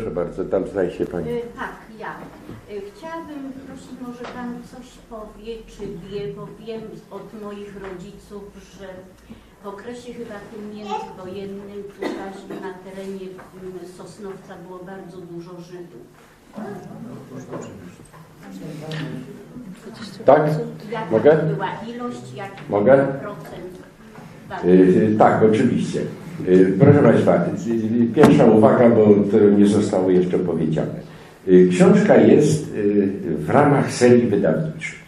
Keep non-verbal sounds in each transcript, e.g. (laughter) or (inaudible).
Proszę bardzo, tam zdaje się Pani. Y, Tak, ja. Y, Chciałabym prosić, może Pan coś powie, czy wie, bo wiem od moich rodziców, że w okresie chyba tym międzywojennym tutaj na terenie mm, Sosnowca było bardzo dużo Żydów. Tak? Jaka Mogę? była ilość, jaki Mogę? procent? Y, y, tak, oczywiście. Y, proszę Państwa, y, pierwsza uwaga, bo to nie zostało jeszcze powiedziane. Y, książka jest w ramach serii wydawniczej.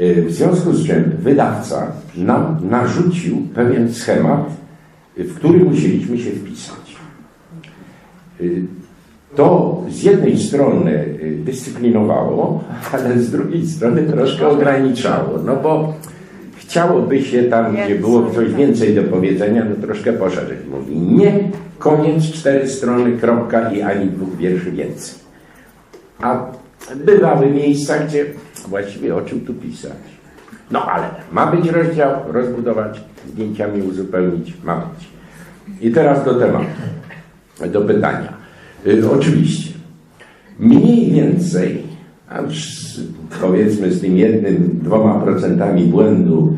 Y, w związku z czym wydawca nam narzucił pewien schemat, w który musieliśmy się wpisać. To z jednej strony dyscyplinowało, ale z drugiej strony troszkę ograniczało. No bo chciałoby się tam, gdzie było coś więcej do powiedzenia, no troszkę poszerzyć. Mówi nie, koniec, cztery strony, kropka i ani dwóch wierszy więcej. A bywały miejsca, gdzie właściwie o czym tu pisać. No ale ma być rozdział, rozbudować, zdjęciami uzupełnić, ma być. I teraz do tematu, do pytania. Y, oczywiście, mniej więcej, a z, powiedzmy z tym jednym, dwoma procentami błędu,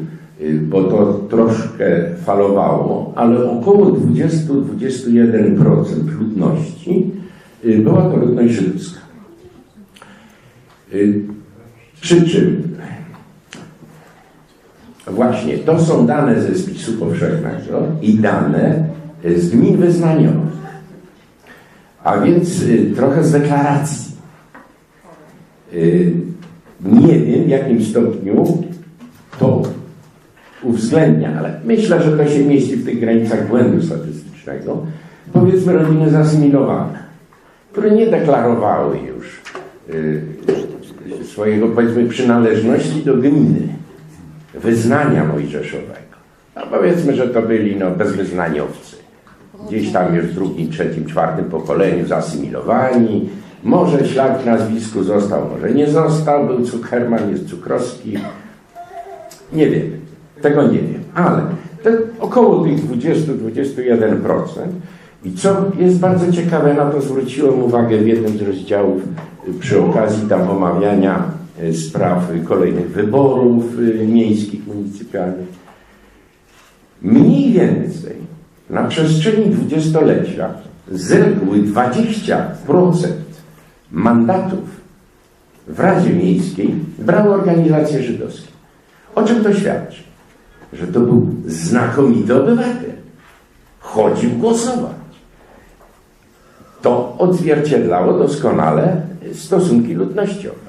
bo to troszkę falowało, ale około 20-21% ludności y, była to ludność żydowska. Y, Przy czym właśnie to są dane ze spisu powszechnego i dane z gmin wyznaniowych. A więc y, trochę z deklaracji. Y, Nie wiem w jakim stopniu to uwzględnia, ale myślę, że to się mieści w tych granicach błędu statystycznego. Powiedzmy rodziny zasymilowane, które nie deklarowały już y, swojego powiedzmy przynależności do gminy, wyznania mojżeszowego. A powiedzmy, że to byli no, bezwyznaniowcy. Gdzieś tam już w drugim, trzecim, czwartym pokoleniu zasymilowani. Może ślad w nazwisku został, może nie został. Był Cukherman, jest Cukrowski. Nie wiem. Tego nie wiem. Ale około tych 20-21%. I co jest bardzo ciekawe, na to zwróciłem uwagę w jednym z rozdziałów y, przy okazji tam omawiania y, spraw kolejnych wyborów y, miejskich, municypalnych. Mniej więcej na przestrzeni dwudziestolecia z reguły 20% mandatów w Radzie Miejskiej brały organizacje żydowskie. O czym to świadczy? Że to był znakomity obywatel. Chodził głosować. To odzwierciedlało doskonale stosunki ludnościowe.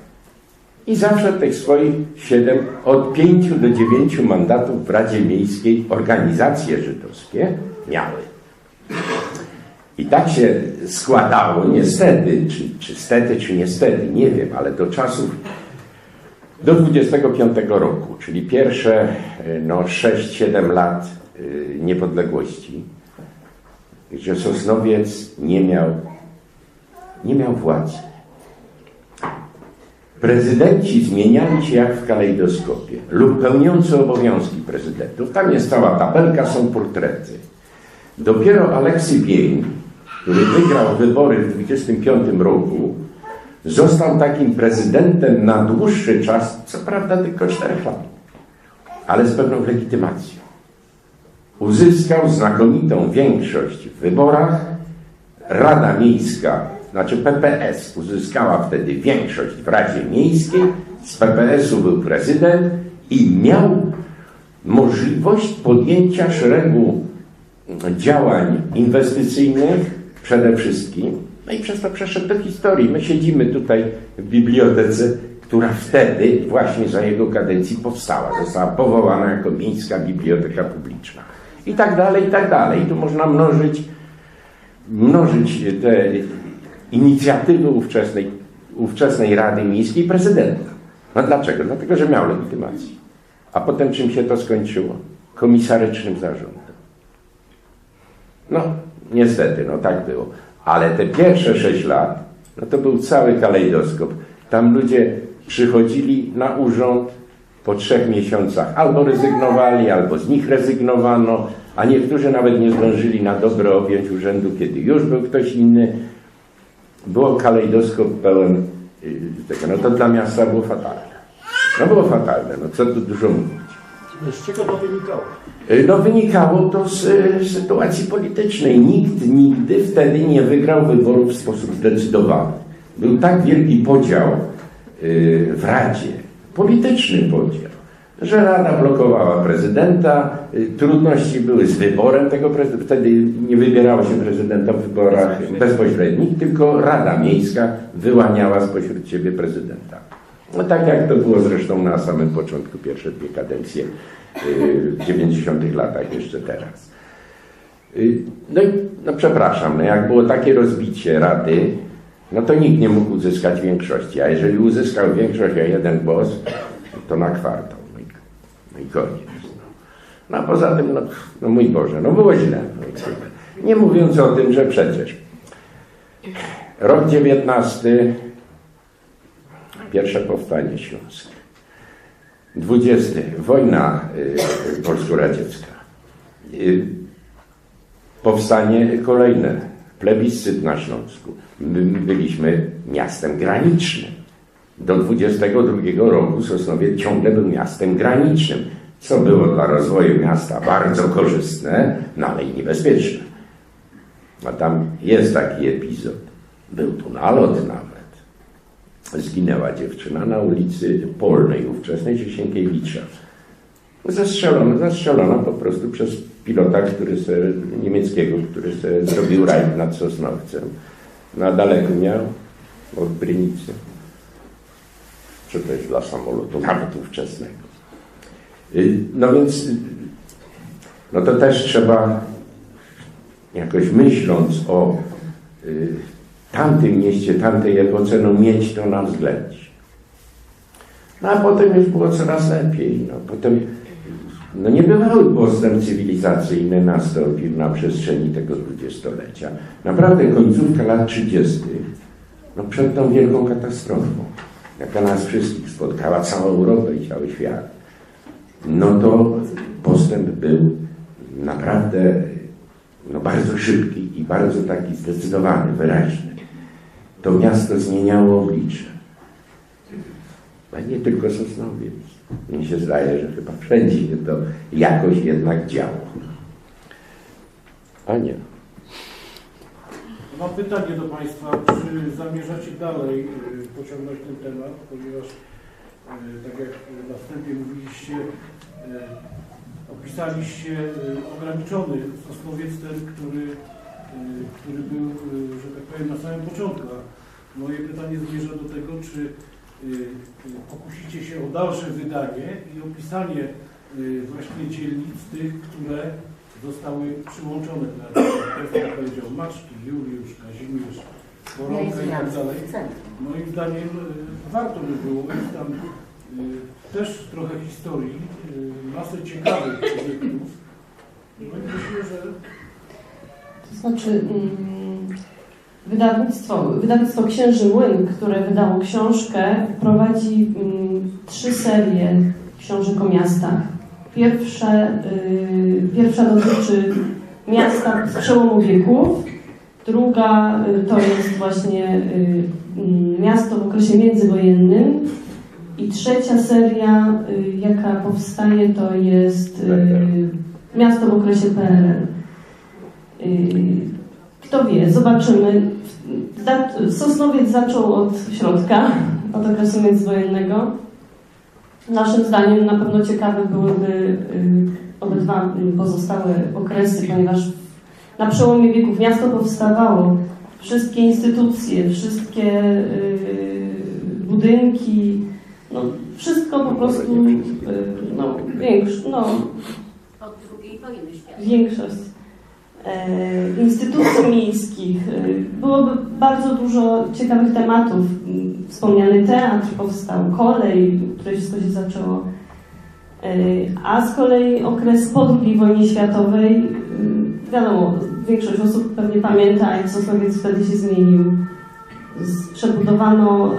I zawsze tych swoich 7, od 5 do 9 mandatów w Radzie Miejskiej organizacje żydowskie miały. I tak się składało niestety, czy, czy stety, czy niestety, nie wiem, ale do czasów do 25 roku, czyli pierwsze y, no, 6-7 lat y, niepodległości, gdzie Sosnowiec nie miał, nie miał władzy. Prezydenci zmieniali się jak w kalejdoskopie lub pełniący obowiązki prezydentów. Tam jest cała tabelka, są portrety. Dopiero Aleksy Bień, który wygrał wybory w 25 roku, został takim prezydentem na dłuższy czas, co prawda tylko 4 lat, ale z pewną legitymacją. Uzyskał znakomitą większość w wyborach. Rada Miejska, znaczy PPS, uzyskała wtedy większość w Radzie Miejskiej. Z PPS-u był prezydent i miał możliwość podjęcia szeregu działań inwestycyjnych przede wszystkim. No i przez to przeszedł do historii. My siedzimy tutaj w bibliotece, która wtedy właśnie za jego kadencji powstała. Została powołana jako Miejska Biblioteka Publiczna. I tak dalej, i tak dalej. I tu można mnożyć, mnożyć te inicjatywy ówczesnej, ówczesnej Rady Miejskiej prezydenta. No dlaczego? Dlatego, że miał legitymację. A potem czym się to skończyło? Komisarycznym zarządem. No, niestety, no tak było. Ale te pierwsze sześć lat, no to był cały kalejdoskop. Tam ludzie przychodzili na urząd po trzech miesiącach. Albo rezygnowali, albo z nich rezygnowano, a niektórzy nawet nie zdążyli na dobre objąć urzędu, kiedy już był ktoś inny. było kalejdoskop pełen y, tego. No to dla miasta było fatalne. No było fatalne, no co tu dużo mówić. Z czego to wynikało? Y, No wynikało to z y, sytuacji politycznej. Nikt nigdy wtedy nie wygrał wyborów w sposób zdecydowany. Był tak wielki podział y, w Radzie, polityczny podział, że Rada blokowała prezydenta, y, trudności były z wyborem tego prezydenta. Wtedy nie wybierało się prezydenta w wyborach bezpośrednich, tylko Rada Miejska wyłaniała spośród siebie prezydenta. No tak jak to było zresztą na samym początku, pierwsze dwie kadencje y, w 90 latach, jeszcze teraz. Y, No no przepraszam, no jak było takie rozbicie Rady, no to nikt nie mógł uzyskać większości, a jeżeli uzyskał większość o jeden głos, to na kwartał. No i, no i koniec. No. no a poza tym, no, no mój Boże, no było źle. No. Nie mówiąc o tym, że przecież rok 19 Pierwsze powstanie śląskie. 20. Wojna y, polsko-radziecka. Y, powstanie kolejne. Plebiscyt na Śląsku. My byliśmy miastem granicznym. Do 22 roku Sosnowiec ciągle był miastem granicznym, co było dla rozwoju miasta bardzo korzystne, no ale i niebezpieczne. A tam jest taki epizod. Był tu nalot nawet zginęła dziewczyna na ulicy Polnej, ówczesnej czy Sienkiewicza. Zastrzelona, zastrzelona po prostu przez pilota który se, niemieckiego, który sobie zrobił rajd nad Sosnowcem. Na daleko miał od Brynicy. Czy jest dla samolotu, nawet ówczesnego. Y, No więc, y, no to też trzeba jakoś myśląc o y, tamtym mieście, tamtej epoce, no mieć to na względzie. No a potem już było coraz lepiej. No, potem no nie bywały postęp cywilizacyjny nastąpił na przestrzeni tego dwudziestolecia. Naprawdę końcówka lat 30. No przed tą wielką katastrofą, jaka nas wszystkich spotkała, całą Europę i cały świat. No to postęp był naprawdę no bardzo szybki i bardzo taki zdecydowany, wyraźny. To miasto zmieniało oblicze. A nie tylko Sosnowiec. Mi się zdaje, że chyba wszędzie to jakoś jednak działo. A nie. Mam pytanie do Państwa, czy zamierzacie dalej y, pociągnąć ten temat, ponieważ y, tak jak na wstępie mówiliście, y, opisaliście ograniczony Sosnowiec ten, który, który był, y, że tak powiem, na samym początku. A Moje pytanie zmierza do tego, czy y, y, pokusicie się o dalsze wydanie i opisanie y, właśnie dzielnic tych, które zostały przyłączone do jak jak powiedział Maczki, Juliusz, Kazimierz, Koronka i tak dalej. Moim zdaniem y, warto by było mieć tam y, też trochę historii, y, masę ciekawych obiektów. No i myślę, że To znaczy mm, wydawnictwo, wydawnictwo Księży Młyn, które wydało książkę, prowadzi mm, trzy serie książek o miastach. Pierwsze, y, pierwsza dotyczy miasta z przełomu wieków, druga y, to jest właśnie y, mm, miasto w okresie międzywojennym i trzecia seria, y, jaka powstaje, to jest y, miasto w okresie PRL. Yy, Kto wie, zobaczymy. Sosnowiec zaczął od środka, od okresu międzywojennego. Naszym zdaniem na pewno ciekawe byłyby yy, obydwa pozostałe okresy, ponieważ na przełomie wieków miasto powstawało. Wszystkie instytucje, wszystkie yy, budynki, no, wszystko po prostu, no, większ, no, Od wojny światowej. większość instytucji miejskich. E, Byłoby bardzo dużo ciekawych tematów. M, Wspomniany teatr powstał, kolej, które wszystko się zaczęło. E, A z kolei okres po II wojnie światowej, m, wiadomo, większość osób pewnie pamięta, jak Sosnowiec wtedy się zmienił. Przebudowano e,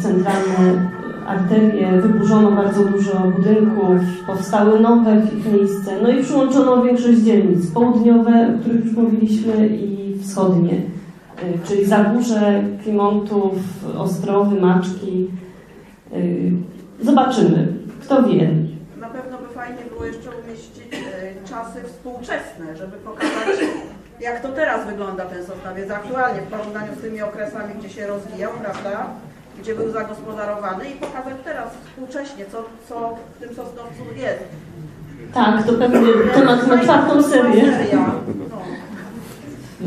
centralne arterie, wyburzono bardzo dużo budynków, powstały nowe w ich miejsce, no i przyłączono większość dzielnic, południowe, o których już mówiliśmy, i wschodnie. y, czyli Zagórze, Klimontów, Ostrowy, Maczki. Y, Zobaczymy, kto wie. Na pewno by fajnie było jeszcze umieścić e, czasy współczesne, żeby pokazać, jak to teraz wygląda ten Sosnowiec aktualnie w porównaniu z tymi okresami, gdzie się rozwijał, prawda? Gdzie był zagospodarowany i pokazać teraz współcześnie, co, co w tym Sosnowcu jest. Tak, to pewnie temat na czwartą serię. No.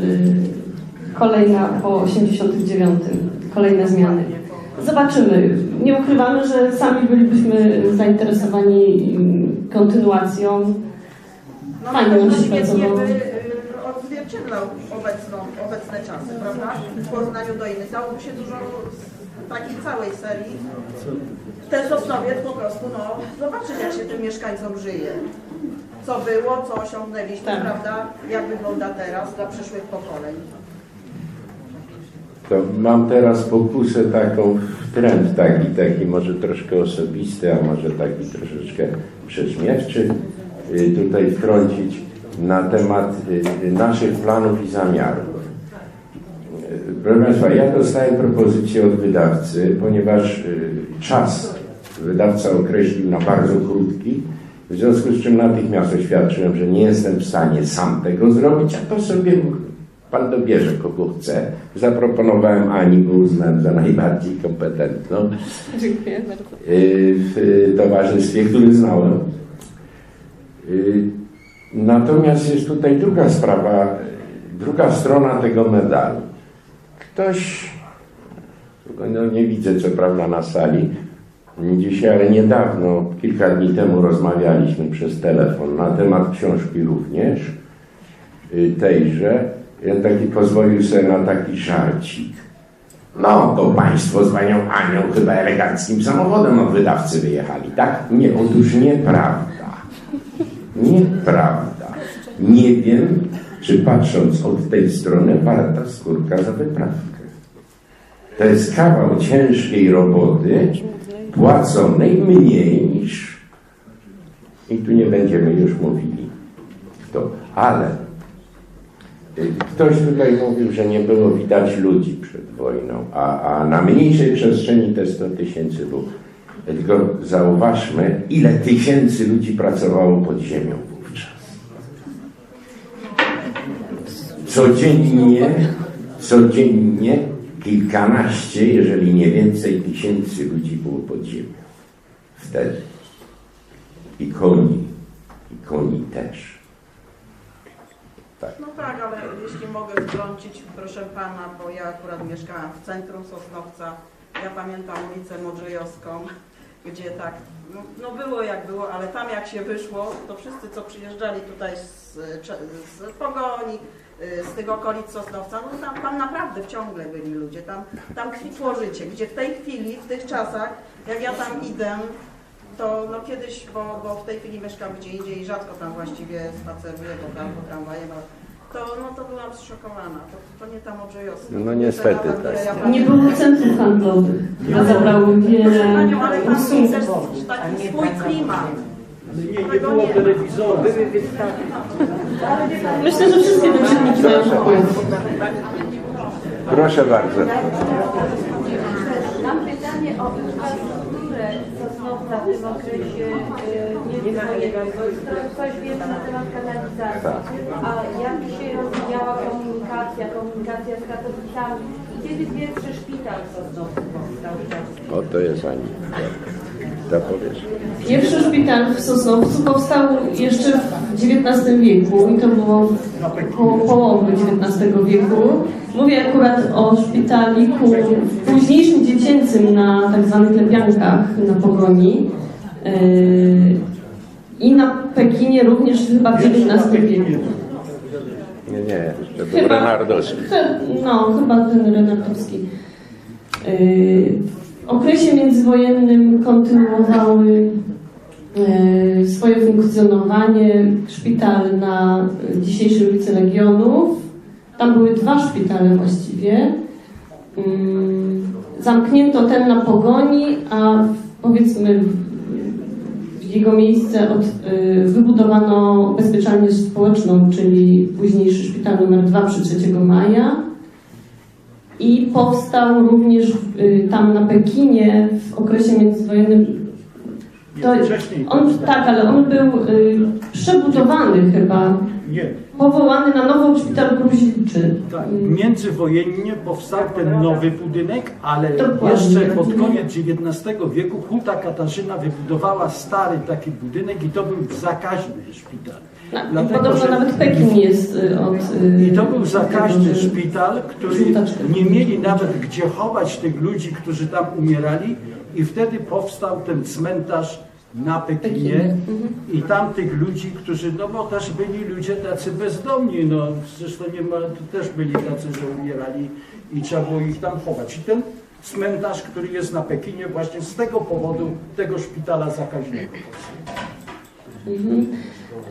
Y, Kolejna po 89, kolejne zmiany. Zobaczymy. Nie ukrywamy, że sami bylibyśmy zainteresowani mm, kontynuacją. No Fajnie na nam się pracowało. y, odzwierciedlał obecną, obecne czasy, prawda? W porównaniu do innych. Dałoby się dużo takiej całej serii. Ten Sosnowiec po prostu, no, zobaczyć jak się tym mieszkańcom żyje. Co było, co osiągnęliśmy, Tak. prawda? Jak wygląda teraz dla przyszłych pokoleń. To mam teraz pokusę taką w trend taki, taki może troszkę osobisty, a może taki troszeczkę prześmiewczy, y, tutaj wtrącić na temat y, naszych planów i zamiarów. Y, Proszę Państwa, ja dostałem propozycję od wydawcy, ponieważ y, czas wydawca określił na bardzo krótki, w związku z czym natychmiast oświadczyłem, że nie jestem w stanie sam tego zrobić, a to sobie pan dobierze kogo chce. Zaproponowałem Ani, bo uznałem za najbardziej kompetentną Dziękuję bardzo. y, w towarzystwie, który znałem. Y, Natomiast jest tutaj druga sprawa, y, druga strona tego medalu. Ktoś, no nie widzę co prawda na sali, dzisiaj, ale niedawno, kilka dni temu rozmawialiśmy przez telefon na temat książki również, y, tejże. Ja taki pozwolił sobie na taki żarcik. No, to państwo z panią Anią chyba eleganckim samochodem od wydawcy wyjechali, tak? Nie, otóż nieprawda. Nieprawda. Nie wiem, czy patrząc od tej strony warta skórka za wyprawkę. To jest kawał ciężkiej roboty, płaconej mniej niż... I tu nie będziemy już mówili kto, ale y, Ktoś tutaj mówił, że nie było widać ludzi przed wojną, a, a na mniejszej przestrzeni te 100 tysięcy było. Tylko zauważmy, ile tysięcy ludzi pracowało pod ziemią wówczas. Codziennie, codziennie kilkanaście, jeżeli nie więcej tysięcy ludzi było pod ziemią. Wtedy. I koni, i koni też. No tak, ale jeśli mogę wtrącić, proszę pana, bo ja akurat mieszkałam w centrum Sosnowca. Ja pamiętam ulicę Modrzejowską, gdzie tak, no, no było jak było, ale tam jak się wyszło, to wszyscy co przyjeżdżali tutaj z, z Pogoni, y, z tych okolic Sosnowca, no tam, tam naprawdę ciągle byli ludzie, tam, tam kwitło życie, gdzie w tej chwili, w tych czasach, jak ja tam idę, to no kiedyś, bo, bo w tej chwili mieszkam gdzie indziej i rzadko tam właściwie spaceruję, bo tam po tramwajem, to, no to byłam zszokowana. To, to nie tam Odrzejowska. No niestety tak. ja Nie było centrów handlowych, zabrały Proszę wiele Panią, ale tam usług. jest też taki swój klimat. Nie, nie było telewizorów. Myślę, że wszystkie te czynniki mają wpływ. Proszę bardzo. Mam pytanie o infrastrukturę Sosnowca w tym okresie y. Coś wiem na temat kanalizacji. A jak się rozwijała komunikacja, komunikacja z Katowicami? I kiedy pierwszy szpital w Sosnowcu powstał? O, to jest Ani. To powiesz. Pierwszy szpital w Sosnowcu powstał jeszcze w XIX wieku i to było koło połowy XIX wieku. Mówię akurat o szpitaliku późniejszym dziecięcym na tak zwanych lepiankach na Pogoni yy, i na Pekinie również chyba w XIX wieku. Nie, nie, to był Chyba- Renardowski. Te- No, chyba ten Renatowski. Yy, W okresie międzywojennym kontynuowały yy, swoje funkcjonowanie szpital na dzisiejszej ulicy Legionów. Tam były dwa szpitale właściwie. Yy, Zamknięto ten na Pogoni, a powiedzmy jego miejsce od, y, wybudowano bezpieczalnię społeczną, czyli późniejszy szpital numer 2 przy 3 maja. i powstał również y, tam na Pekinie w okresie międzywojennym. To, on, tak, ale on był y, przebudowany chyba, Nie. powołany na nowo szpital gruźliczy. Tak, międzywojennie powstał ten nowy budynek, ale Dokładnie. jeszcze pod koniec XIX wieku Huta Katarzyna wybudowała stary taki budynek i to był zakaźny szpital. na- Dlatego, Podobno że- nawet Pekin jest y, od... y, I to był zakaźny szpital, który nie mieli nawet gdzie chować tych ludzi, którzy tam umierali i wtedy powstał ten cmentarz na Pekinie mhm. i tam tych ludzi, którzy, no bo też byli ludzie tacy bezdomni, no zresztą nie ma, to też byli tacy, że umierali i trzeba było ich tam chować. I ten cmentarz, który jest na Pekinie właśnie z tego powodu tego szpitala zakaźnego. Mhm.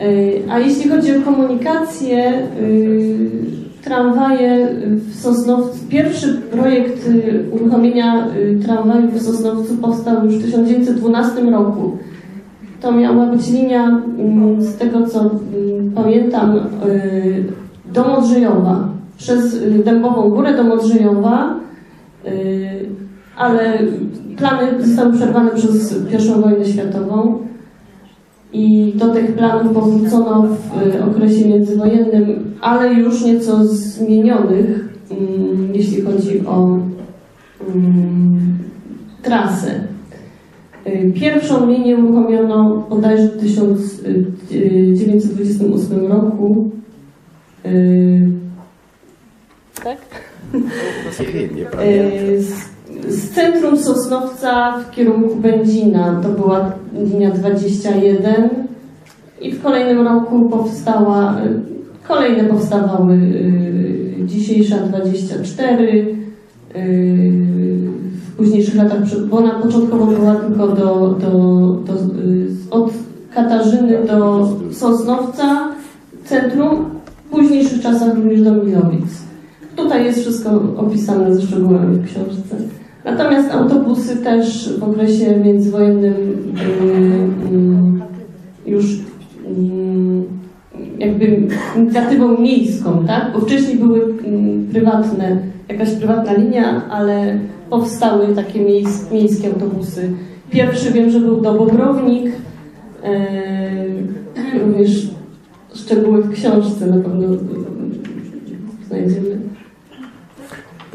Y, A jeśli chodzi o komunikację, y, tramwaje w Sosnowcu, pierwszy projekt uruchomienia tramwaju w Sosnowcu powstał już w 1912 roku. To miała być linia, mm, z tego co mm, pamiętam, y, do Modrzejowa, przez y, Dębową Górę do Modrzejowa, y, ale plany zostały przerwane przez I wojnę światową. I do tych planów powrócono w okresie międzywojennym, ale już nieco zmienionych, mm, jeśli chodzi o trasę. Y, Pierwszą linię uruchomiono bodajże w 1928 roku. Y, Tak? Nie wiem, nie pamiętam. Y, Z, centrum Sosnowca w kierunku Będzina to była linia 21 i w kolejnym roku powstała, y, kolejne powstawały y, dzisiejsza 24 y, w późniejszych latach, bo ona początkowo była tylko do, do, do, y, od Katarzyny do Sosnowca centrum, w późniejszych czasach również do Milowic. Tutaj jest wszystko opisane ze szczegółami w książce. Natomiast autobusy też w okresie międzywojennym mm, już mm, jakby inicjatywą miejską, tak? Bo wcześniej były mm, prywatne, jakaś prywatna linia, ale powstały takie miejskie autobusy. Pierwszy wiem, że był do Bobrownik, również szczegóły w książce na pewno mm, znajdziemy.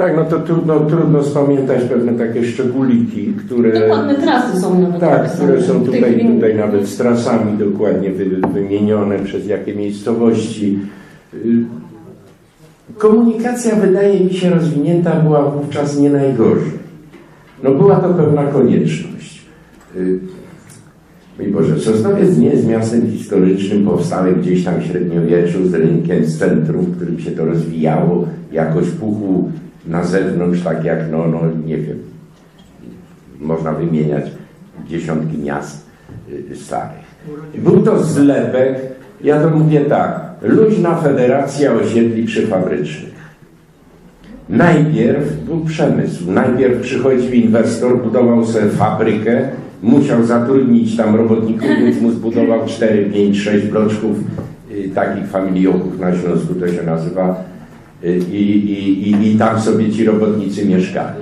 Tak, no to trudno, trudno spamiętać pewne takie szczególiki, które... Dokładne trasy są nawet Tak, napisane. które są tej tutaj, tutaj nawet z trasami dokładnie wy, wymienione, przez jakie miejscowości. Y, Komunikacja, wydaje mi się, rozwinięta była wówczas nie najgorzej. No była to pewna konieczność. Y, Mój Boże, Sosnowiec nie jest miastem historycznym, powstałym gdzieś tam w średniowieczu z rynkiem, z centrum, w którym się to rozwijało, jakoś puchło na zewnątrz, tak jak, no, no nie wiem, można wymieniać dziesiątki miast y, starych. Był to zlepek, ja to mówię tak, luźna federacja osiedli przyfabrycznych. Najpierw był przemysł. Najpierw przychodził inwestor, budował sobie fabrykę, musiał zatrudnić tam robotników, więc mu zbudował 4, 5, 6 bloczków y, takich familioków na Śląsku to się nazywa i, i, i, i tam sobie ci robotnicy mieszkali.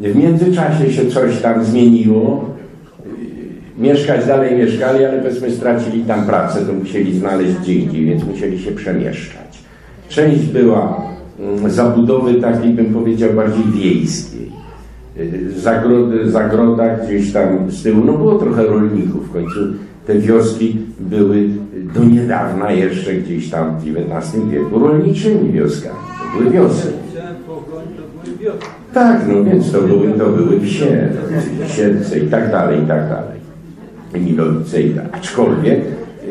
W międzyczasie się coś tam zmieniło. Mieszkać dalej mieszkali, ale powiedzmy stracili tam pracę, to musieli znaleźć gdzie indziej, więc musieli się przemieszczać. Część była mm, zabudowy takiej, bym powiedział, bardziej wiejskiej. Zagrody, zagroda gdzieś tam z tyłu, no było trochę rolników w końcu. Te wioski były do niedawna jeszcze gdzieś tam w XIX wieku rolniczymi wioskami. To były wioski. Tak, no więc to były, to były wsie, Siedlce i tak dalej, i tak dalej. Milowice i tak. Aczkolwiek,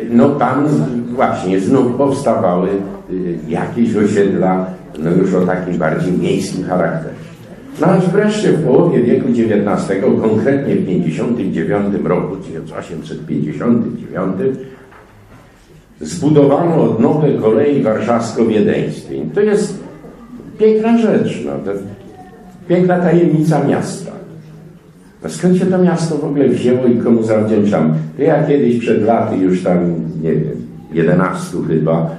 no tam właśnie znów powstawały y, jakieś osiedla, no już o takim bardziej miejskim charakterze. No aż wreszcie w połowie wieku XIX, konkretnie w 59 roku, 1859, zbudowano odnowę kolei warszawsko-wiedeńskiej. To jest piękna rzecz, no, piękna tajemnica miasta. No skąd się to miasto w ogóle wzięło i komu zawdzięczam? To ja kiedyś przed laty już tam, nie wiem, 11 chyba,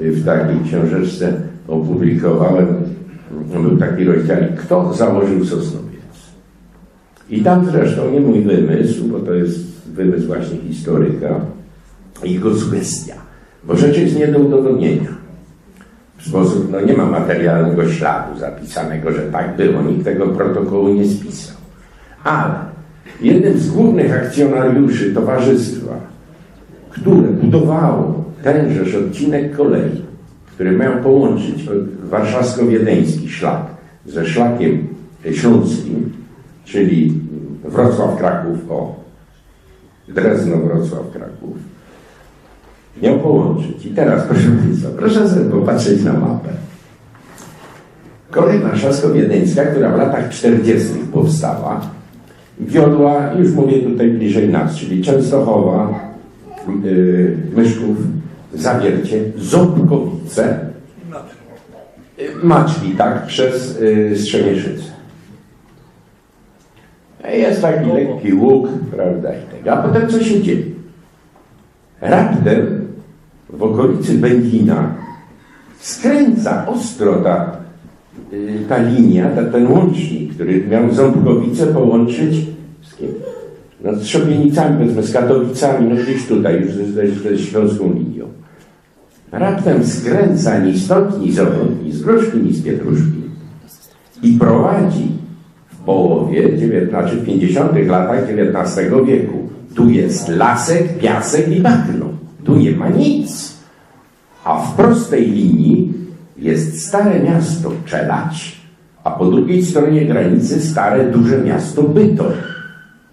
y, w takiej książeczce opublikowałem był taki rozdział, kto założył Sosnowiec. I tam zresztą nie mój wymysł, bo to jest wymysł właśnie historyka, jego sugestia, bo rzecz jest nie do udowodnienia. W sposób, no nie ma materialnego śladu zapisanego, że tak było, nikt tego protokołu nie spisał. Ale jednym z głównych akcjonariuszy towarzystwa, które budowało tenżeż odcinek kolei, który miał połączyć warszawsko-wiedeński szlak ze szlakiem śląskim, czyli Wrocław-Kraków, o, Drezno-Wrocław-Kraków, miał połączyć. I teraz, proszę Państwa, proszę sobie popatrzeć na mapę. Kolej warszawsko-wiedeńska, która w latach 40. powstała, wiodła, już mówię tutaj bliżej nas, czyli Częstochowa, yy, Myszków, Zawiercie, Ząbkowice, Maczki, tak, przez Strzemieszyce. Jest taki lekki łuk, prawda, i tego. A potem co się dzieje? Raptem w okolicy Bękina skręca ostro ta, y, ta linia, ta, ten łącznik, który miał Ząbkowice połączyć z kim? No, z Szopienicami, powiedzmy, z Katowicami, no gdzieś tutaj, już ze, ze, ze śląską linią. Raptem skręca ni stąd, ni zowąd, ni z Gruszki, ni z Pietruszki i prowadzi w połowie, znaczy w 50 latach XIX wieku. Tu jest lasek, piasek i bagno. Tu nie ma nic. A w prostej linii jest stare miasto Czelać, a po drugiej stronie granicy stare duże miasto Bytom,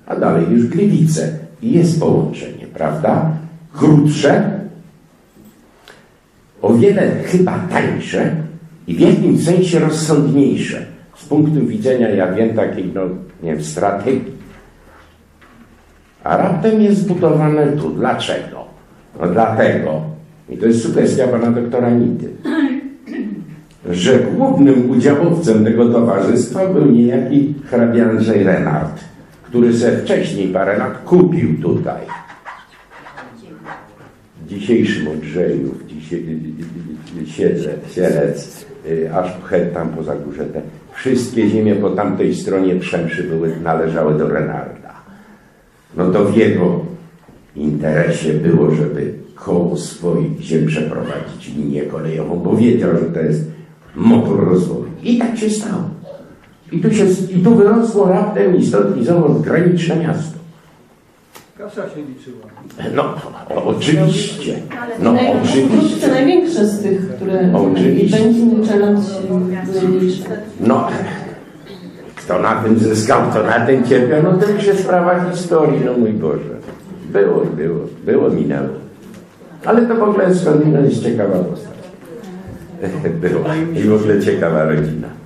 a dalej już Gliwice. I jest połączenie, prawda? Krótsze, o wiele chyba tańsze i w jakimś sensie rozsądniejsze z punktu widzenia, ja wiem, takiej, no, nie wiem, strategii. A raptem jest zbudowane tu. Dlaczego? No dlatego, i to jest sugestia pana doktora Nity, że głównym udziałowcem tego towarzystwa był niejaki hrabia Andrzej Renard, który se wcześniej parę lat kupił tutaj w dzisiejszym Odrzeju, w dzisiaj, Siedle, Sielec, y, aż het tam poza górze, te wszystkie ziemie po tamtej stronie Przemszy były, należały do Renarda. No to w jego interesie było, żeby koło swoich ziem przeprowadzić linię kolejową, bo wiedział, że to jest motor rozwoju. I tak się stało. I tu, się, i tu wyrosło raptem i stąd i zowąd graniczne miasto. Kasa się liczyła. No, oczywiście. No, oczywiście. Największe z tych, które Oczywiście. będzie najmniejsze. No, kto na tym zyskał, kto na tym cierpiał, no to już jest sprawa historii, no mój Boże. Było, było, było, minęło. Ale to w ogóle skądinąd jest ciekawa postać. (laughs) Była i w ogóle ciekawa rodzina.